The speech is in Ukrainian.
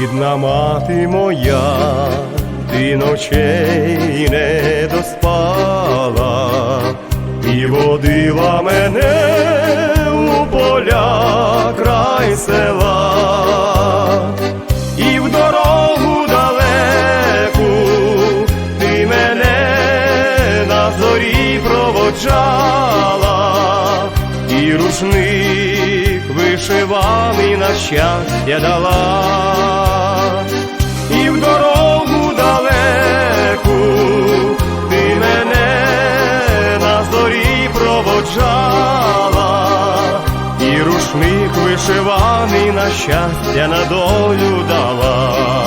Рідна мати моя, ти ночей не доспала і водила мене у поля край села, і в дорогу далеку ти мене на зорі проводжала, і рушник вишиваний на щастя дала, проводжала, і рушник вишиваний на щастя на долю дала.